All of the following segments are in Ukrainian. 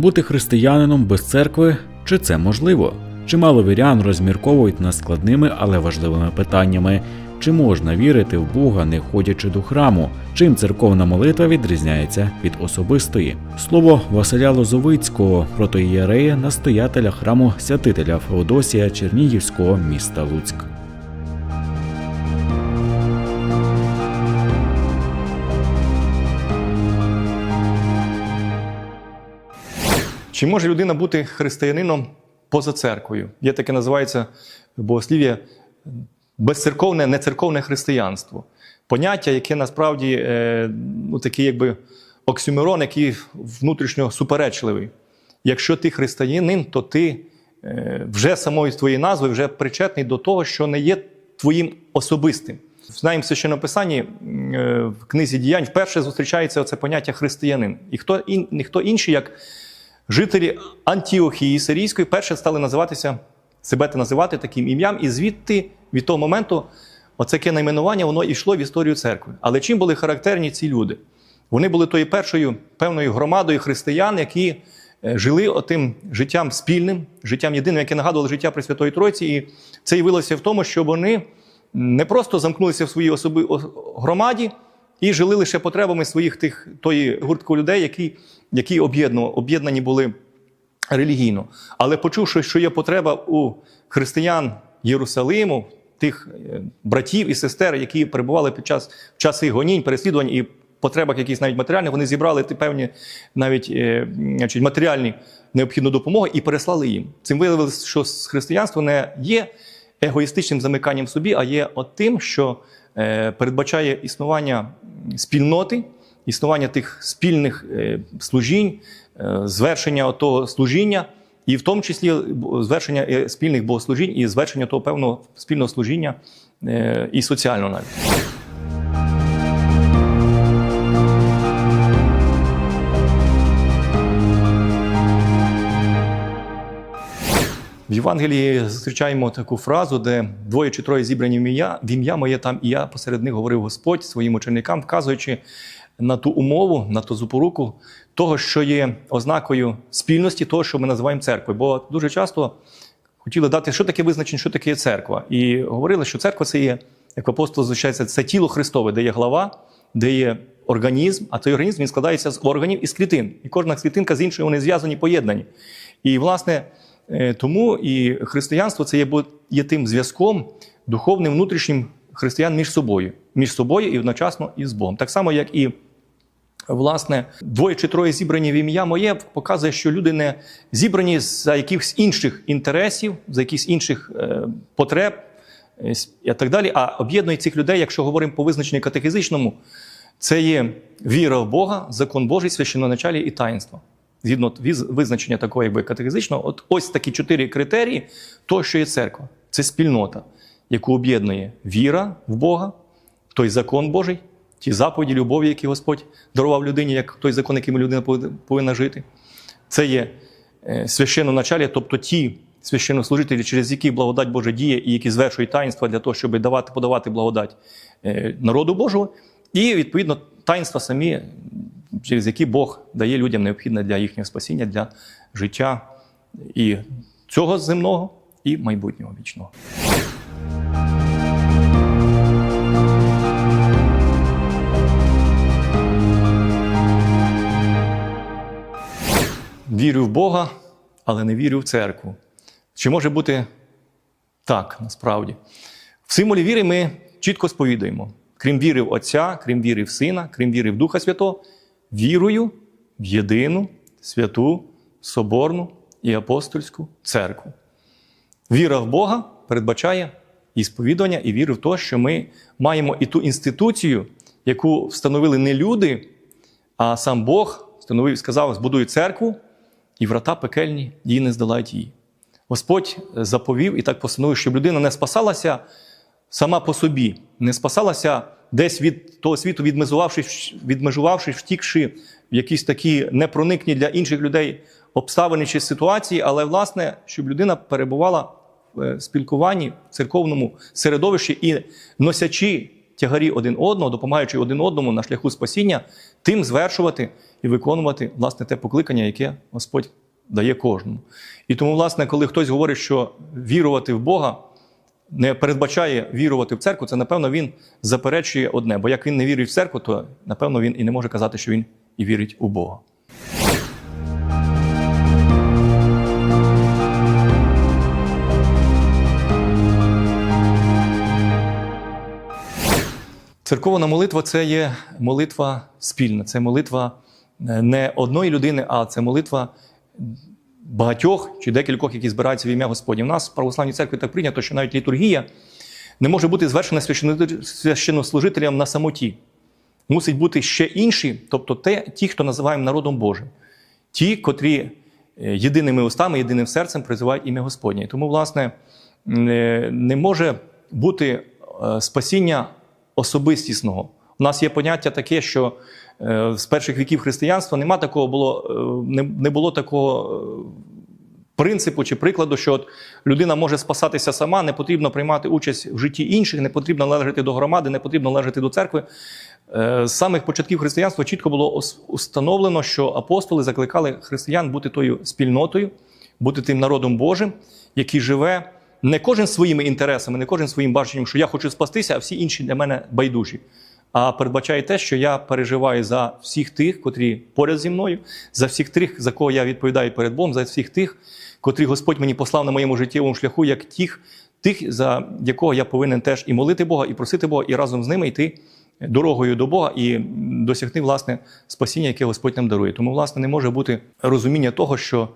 Бути християнином без церкви чи це можливо? Чимало вірян розмірковують над складними, але важливими питаннями. Чи можна вірити в Бога, не ходячи до храму? Чим церковна молитва відрізняється від особистої? Слово Василя Лозовицького, протоієрея, настоятеля храму святителя Феодосія Чернігівського міста Луцьк. Чи може людина бути християнином поза церквою? Є таке називається богослів'я безцерковне, нецерковне християнство. Поняття, яке насправді е, ну, такий якби оксюмерон, який внутрішньо суперечливий. Якщо ти християнин, то ти е, вже самою твоєї назви вже причетний до того, що не є твоїм особистим. Знаємо в священнописанні е, в книзі діянь вперше зустрічається це поняття християнин. І хто ін, ніхто інший, як жителі Антіохії Сирійської, перше стали називатися себе та називати таким ім'ям, і звідти від того моменту оце найменування воно йшло в історію церкви. Але чим були характерні ці люди? Вони були тою першою певною громадою християн, які е, жили отим життям спільним, життям єдиним, яке нагадувало життя Пресвятої Тройці. І це явилося в тому, що вони не просто замкнулися в своїй особи громаді і жили лише потребами своїх тих тої гуртку людей, які, які об'єднані були релігійно. Але почувши, що є потреба у християн Єрусалиму, тих е, братів і сестер, які перебували під час в часи гонінь, переслідувань і потребах якісь навіть матеріальних, вони зібрали певні навіть е, матеріальні необхідну допомогу і переслали їм. Цим виявилося, що християнство не є егоїстичним замиканням в собі, а є от тим, що е, передбачає існування спільноти, існування тих спільних е, служінь, е, звершення того служіння, і в тому числі звершення е, спільних богослужінь і звершення того певного спільного служіння і соціального навіть. В Євангелії зустрічаємо таку фразу, де двоє чи троє зібрані в ім'я, в ім'я моє там і я посеред них говорив Господь своїм ученикам, вказуючи на ту умову, на ту запоруку того, що є ознакою спільності, того, що ми називаємо церквою. Бо дуже часто хотіли дати, що таке визначення, що таке є церква. І говорили, що церква це є, як апостол звичається, це тіло Христове, де є глава, де є організм, а той організм він складається з органів і з клітин. І кожна клітинка з іншою вони зв'язані, поєднані. І, власне, е, тому і християнство це є, є тим зв'язком духовним внутрішнім християн між собою, між собою і одночасно і з Богом. Так само, як і Власне, двоє чи троє зібрані в ім'я моє показує, що люди не зібрані за якихось інших інтересів, за якихось інших е, потреб е, і так далі. А об'єднує цих людей, якщо говоримо по визначенню катехізичному, це є віра в Бога, закон Божий, священноначалі і таїнство. Згідно визначення такого, якби катехізичного, от ось такі чотири критерії того, що є церква. Це спільнота, яку об'єднує віра в Бога, той закон Божий, ті заповіді любові, які Господь дарував людині, як той закон, яким людина повинна- жити. Це є е, священноначалі, тобто ті священнослужителі, через які благодать Божа діє і які звершують таїнства для того, щоб давати, подавати благодать е, народу Божого, і відповідно таїнства самі, через які Бог дає людям необхідне для їхнього спасіння, для життя і цього земного, і майбутнього вічного. Вірю в Бога, але не вірю в церкву. Чи може бути так насправді? В символі віри ми чітко сповідуємо: крім віри в Отця, крім віри в Сина, крім віри в Духа Святого, вірую в єдину, святу, соборну і апостольську церкву. Віра в Бога передбачає і сповідування, і віру в те, що ми маємо і ту інституцію, яку встановили не люди, а сам Бог встановив і сказав: збудую церкву, і врата пекельні її не здолають її. Господь заповів і так постановив, щоб людина не спасалася сама по собі, не спасалася десь від того світу, відмежувавшись, відмежувавшись, втікши в якісь такі непроникні для інших людей обставини чи ситуації, але, власне, щоб людина перебувала в е, спілкуванні в церковному середовищі і носячи тягарі один одного, допомагаючи один одному на шляху спасіння, тим звершувати і виконувати власне те покликання, яке Господь дає кожному. І тому, власне, коли хтось говорить, що вірувати в Бога не передбачає вірувати в церкву, це напевно він заперечує одне. Бо як він не вірить в церкву, то напевно він і не може казати, що він і вірить у Бога. Церковна молитва це є молитва спільна, це молитва е, не одної людини, а це молитва багатьох чи декількох, які збираються в ім'я Господнє. У нас в православній церкві так прийнято, що навіть літургія не може бути звершена священно- священнослужителям на самоті. Мусить бути ще інші, тобто те, ті, хто називаємо народом Божим, ті, котрі е, єдиними устами, єдиним серцем призивають ім'я Господнє. Тому, власне, не, не може бути е, спасіння особистісного. У нас є поняття таке, що е, з перших віків християнства нема такого було, е, не, було такого е, принципу чи прикладу, що от людина може спасатися сама, не потрібно приймати участь в житті інших, не потрібно належати до громади, не потрібно належати до церкви. З самих початків християнства чітко було установлено, що апостоли закликали християн бути тою спільнотою, бути тим народом Божим, який живе не кожен своїми інтересами, не кожен своїм баченням, що я хочу спастися, а всі інші для мене байдужі. А передбачає те, що я переживаю за всіх тих, котрі поряд зі мною, за всіх тих, за кого я відповідаю перед Богом, за всіх тих, котрі Господь мені послав на моєму життєвому шляху, як тих, тих, за якого я повинен теж і молити Бога, і просити Бога, і разом з ними йти дорогою до Бога і досягти власне спасіння, яке Господь нам дарує. Тому, власне, не може бути розуміння того, що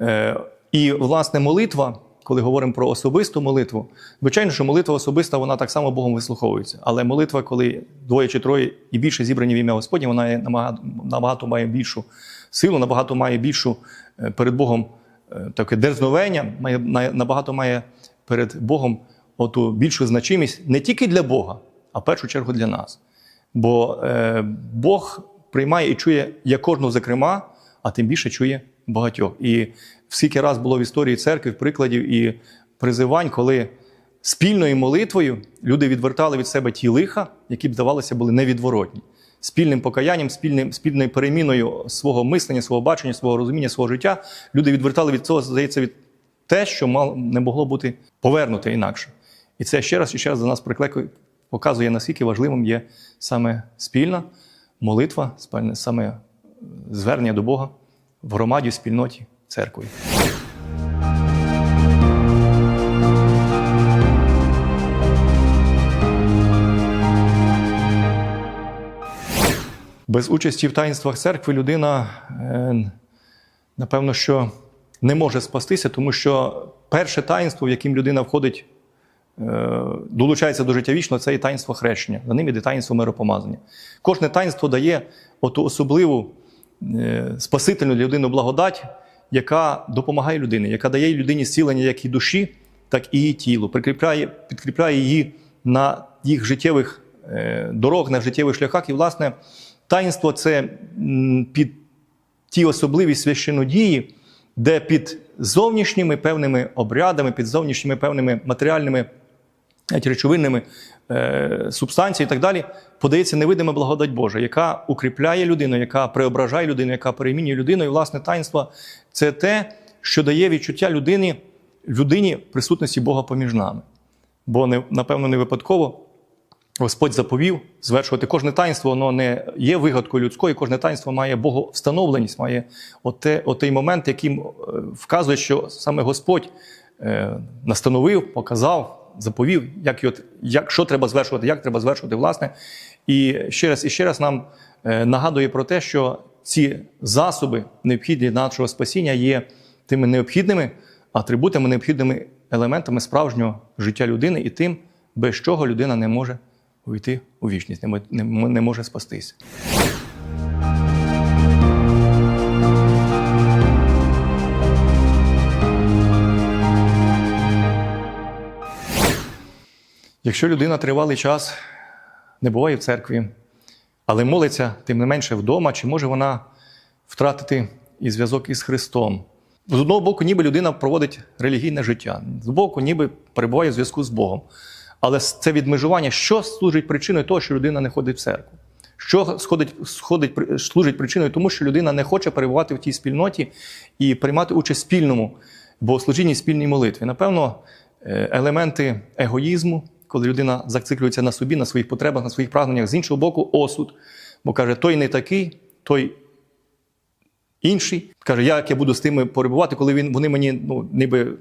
е, і власне молитва, коли говоримо про особисту молитву, звичайно, що молитва особиста, вона так само Богом вислуховується. Але молитва, коли двоє чи троє і більше зібрані в ім'я Господнє, вона набагато, має більшу силу, набагато має більшу е, перед Богом е, таке дерзновення, має, набагато має перед Богом оту більшу значимість не тільки для Бога, а в першу чергу для нас. Бо е, Бог приймає і чує як кожного зокрема, а тим більше чує багатьох. І скільки раз було в історії церкви прикладів і призивань, коли спільною молитвою люди відвертали від себе ті лиха, які б здавалося були невідворотні. Спільним покаянням, спільним, спільною переміною свого мислення, свого бачення, свого розуміння, свого життя, люди відвертали від цього, здається, від те, що мало, не могло бути повернуте інакше. І це ще раз і ще раз за нас прикликає, показує, наскільки важливим є саме спільна молитва, саме е, звернення до Бога в громаді, в спільноті, церкві. Без участі в таїнствах церкви людина, е, напевно, що не може спастися, тому що перше таїнство, в яким людина входить, е, долучається до життя вічного, це і таїнство хрещення. За ним іде таїнство миропомазання. Кожне таїнство дає оту особливу е, спасительну для людини благодать, яка допомагає людині, яка дає людині зцілення як і душі, так і її тілу, прикріпляє, підкріпляє її на їх життєвих е, дорог, на життєвих шляхах. І, власне, таїнство це під ті особливі священодії, де під зовнішніми певними обрядами, під зовнішніми певними матеріальними навіть речовинними е, субстанціями і так далі, подається невидима благодать Божа, яка укріпляє людину, яка преображає людину, яка перемінює людину. І, власне, таїнство це те, що дає відчуття людині, людині присутності Бога поміж нами. Бо, не, напевно, не випадково Господь заповів звершувати кожне таїнство, воно не є вигадкою людською, кожне таїнство має боговстановленість, має оте, отей момент, яким е, вказує, що саме Господь е, настановив, показав, заповів, як, як, що треба звершувати, як треба звершувати, власне. І ще раз і ще раз нам е, нагадує про те, що ці засоби, необхідні для нашого спасіння, є тими необхідними атрибутами, необхідними елементами справжнього життя людини і тим, без чого людина не може увійти у вічність, не, може спастися. Якщо людина тривалий час не буває в церкві, але молиться тим не менше вдома, чи може вона втратити і зв'язок із Христом? З одного боку, ніби людина проводить релігійне життя, з боку, ніби перебуває в зв'язку з Богом. Але це відмежування, що служить причиною того, що людина не ходить в церкву? Що сходить, сходить, служить причиною тому, що людина не хоче перебувати в тій спільноті і приймати участь в спільному богослужінні, спільній молитві? Напевно, е, елементи егоїзму, коли людина зациклюється на собі, на своїх потребах, на своїх прагненнях, з іншого боку, осуд. Бо каже, той не такий, той інший. Каже, як я буду з тими перебувати, коли він, вони мені ну, ніби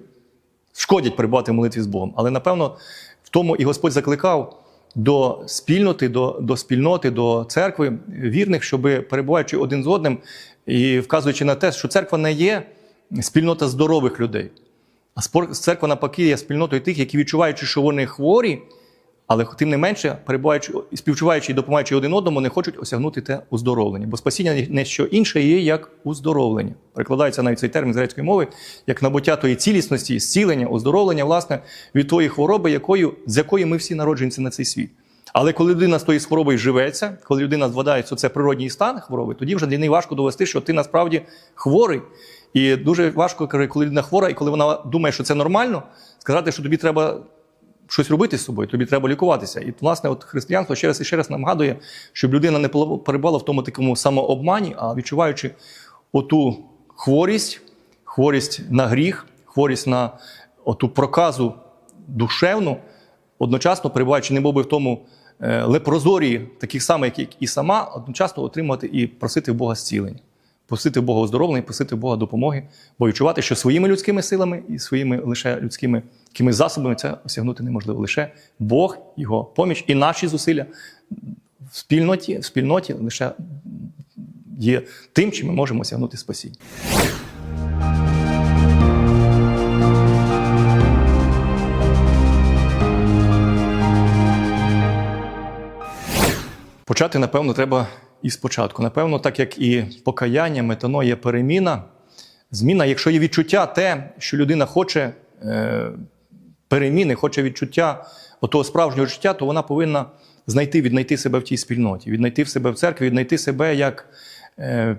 шкодять перебувати в молитві з Богом. Але напевно в тому і Господь закликав до спільноти, до, до спільноти, до церкви вірних, щоб перебуваючи один з одним і вказуючи на те, що церква не є спільнота здорових людей. А церква навпаки є спільнотою тих, які відчуваючи, що вони хворі, але тим не менше, перебуваючи співчуваючи і допомагаючи один одному, не хочуть осягнути те уздоровлення. Бо спасіння не що інше є, як уздоровлення. Перекладається навіть цей термін з грецької мови, як набуття тої цілісності, зцілення, оздоровлення, власне, від тої хвороби, якою, з якої ми всі народженці на цей світ. Але коли людина з тої хворобою живеться, коли людина звадає, що це природній стан хвороби, тоді вже для неї важко довести, що ти насправді хворий. І дуже важко, коли людина хвора, і коли вона думає, що це нормально, сказати, що тобі треба щось робити з собою, тобі треба лікуватися. І, власне, от християнство ще раз і ще раз нагадує, щоб людина не перебувала в тому такому самообмані, а відчуваючи оту хворість, хворість на гріх, хворість на оту проказу душевну, одночасно перебуваючи не би в тому е, лепрозорії, таких самих, як і сама, одночасно отримувати і просити в Бога зцілення. Просити Бога оздоровлення, просити Бога допомоги, бо відчувати, що своїми людськими силами і своїми лише людськими якимись засобами це осягнути неможливо. Лише Бог, Його поміч і наші зусилля в спільноті, в спільноті лише є тим, чим ми можемо осягнути спасіння. Почати, напевно, треба і спочатку. Напевно, так як і покаяння, метано є переміна, зміна, якщо є відчуття те, що людина хоче е, переміни, хоче відчуття отого справжнього життя, то вона повинна знайти, віднайти себе в тій спільноті, віднайти в себе в церкві, віднайти себе як е,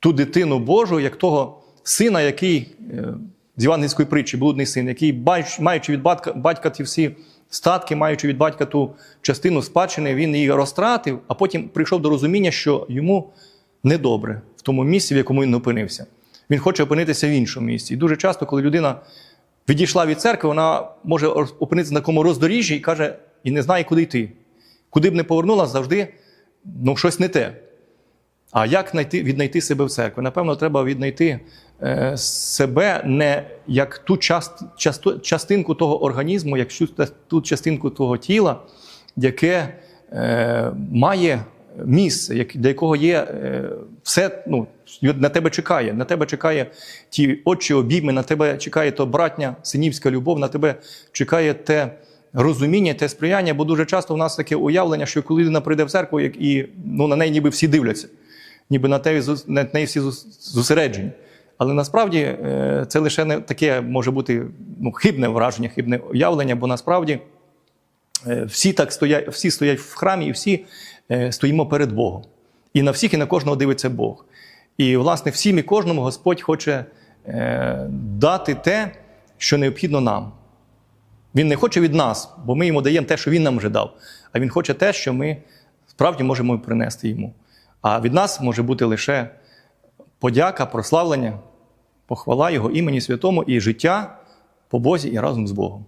ту дитину Божу, як того сина, який е, з євангельської притчі, блудний син, який, маючи від батька, батька ті всі статки, маючи від батька ту частину спадщини, він її розтратив, а потім прийшов до розуміння, що йому недобре в тому місці, в якому він опинився. Він хоче опинитися в іншому місці. І дуже часто, коли людина відійшла від церкви, вона може опинитися на такому роздоріжжі і каже, і не знає, куди йти. Куди б не повернулася, завжди ну, щось не те. А як знайти, віднайти себе в церкві? Напевно, треба віднайти е, себе не як ту част, часто- частинку того організму, як ту частинку того тіла, яке е, має місце, як, для якого є е, все, ну, на тебе чекає. На тебе чекає ті очі обійми, на тебе чекає то братня, синівська любов, на тебе чекає те розуміння, те сприяння, бо дуже часто в нас таке уявлення, що коли людина прийде в церкву, як і ну, на неї ніби всі дивляться, ніби на неї, на неї всі зосереджені. Але насправді е, це лише не таке може бути ну, хибне враження, хибне уявлення, бо насправді е, всі так стоять, всі стоять в храмі, і всі е, стоїмо перед Богом. І на всіх, і на кожного дивиться Бог. І, власне, всім і кожному Господь хоче дати те, що необхідно нам. Він не хоче від нас, бо ми йому даємо те, що він нам вже дав. А він хоче те, що ми справді можемо принести йому. А від нас може бути лише подяка, прославлення, похвала Його імені святому і життя по Бозі і разом з Богом.